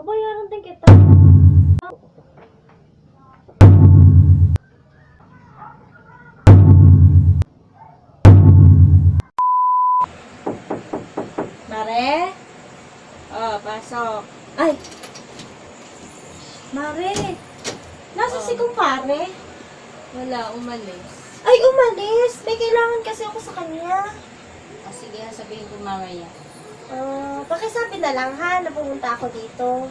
Babayaran din kita. Mare? Oh, pasok. Ay! Mare! Nasa Oh. si kumpare? Wala, umalis. Ay, umalis! May kailangan kasi ako sa kanya. Ah, sige, sabihin ko mamaya. Ah, pakisabi na lang ha, na pumunta ako dito.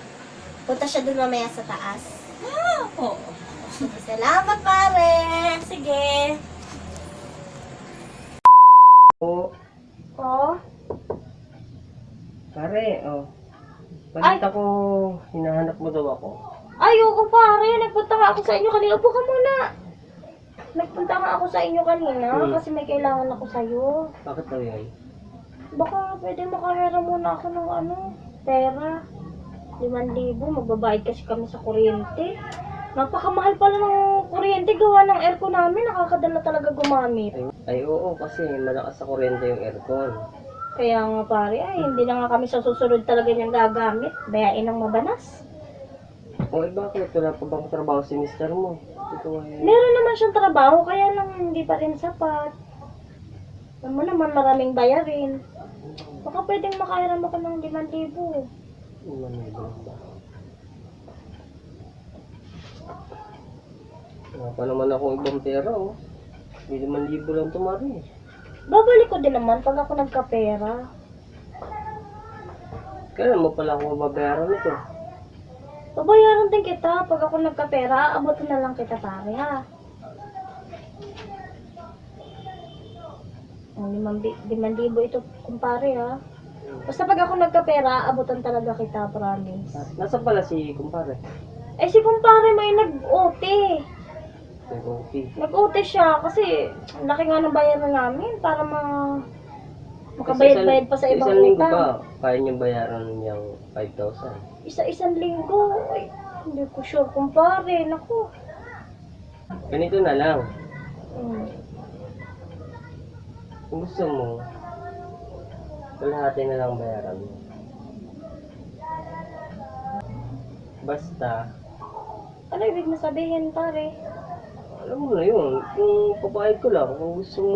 Punta siya dun mamaya sa taas. Ah, oo. Salamat, pare! Sige. Oo. Oh, Pare, oh. Balita ko, hinahanap mo daw ako. ayoko pare. Nagpunta nga ako sa inyo kanina. Upo ka muna. Nagpunta nga ako sa inyo kanina Hmm. kasi may kailangan ako sa'yo. Bakit daw yan? Baka pwede makahera muna ako ng ano, pera. 5,000, magbabayad kasi kami sa kuryente. Napakamahal pala ng kuryente, gawa ng aircon namin, nakakadala talaga gumamit. Ay, ay oo, kasi malakas sa kuryente yung aircon. Kaya nga pare, ay hindi na nga kami sa susunod talaga niyang gagamit. Bayain ng mabanas. O eh bakit? Wala pa bang trabaho si mister mo? Ito ay... Meron naman siyang trabaho, kaya lang hindi pa rin sapat. Alam mo naman, maraming bayarin. Baka pwedeng makahiram ako ng 5,000. Manila ba? Wala pa naman ako ibang pera, oh. Hindi naman libo lang tumari. Babalik ko din naman pag ako nagkapera. Kailan mo pala ako mababayaran nito? Babayaran din kita pag ako nagkapera, abutin na lang kita pare ha. Ang limang, limang libo ito kumpare ha. Basta pag ako nagkapera, abutan talaga kita, promise. Nasaan pala si kumpare? Eh si kumpare may nag-OT. Nag-OT. Nag-OT siya kasi ang laki nga ng bayaran namin para ma makabayad-bayad pa sa isang- ibang Isang linggo utang. ba, kaya niyang bayaran niyang 5,000? Isa-isang linggo. Ay, hindi ko sure kumpare. Naku. Ganito na lang. Hmm. Kung gusto mo, kalahati na lang bayaran mo. Basta, Ano ibig mo sabihin, pare? alam mo na yun, kung papayag ko lang, kung gusto mo,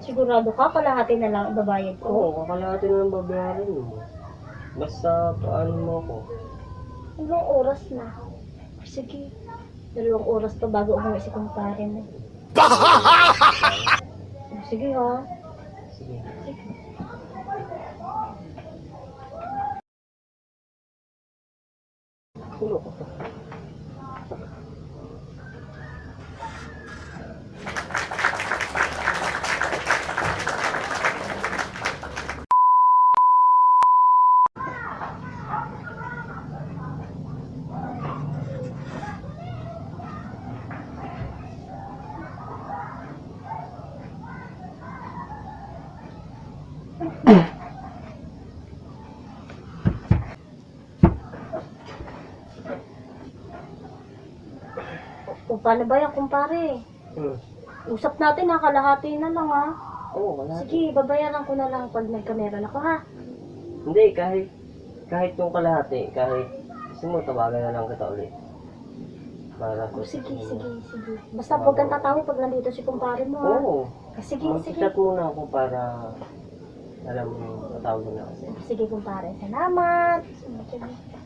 Sigurado ka, kalahati na lang ibabayad ko. oo, kakalahati na lang babayaran mo. Basta, paano mo ako? Ilang oras na? Sige. Dalawang oras pa bago umuwi si kumpare mo. Sige ha. Sige. Tulo ko O paano ba yan, kumpare? Hmm. Usap natin ha, kalahati na lang ha. Oo, kalahati. Sige, babayaran ko na lang pag nagkamera na ko ha. Hindi, kahit, kahit yung kalahati, kahit, gusto mo, tawagan na lang kita ulit. Para O sige, sige, sige. Basta huwag kang tatawi pag nandito si kumpare mo ha. Oo. Ah, Sige, sige. Mag-chat muna ako para alam mo, tatawag na ako. Sige, kumpare. Salamat. Sige.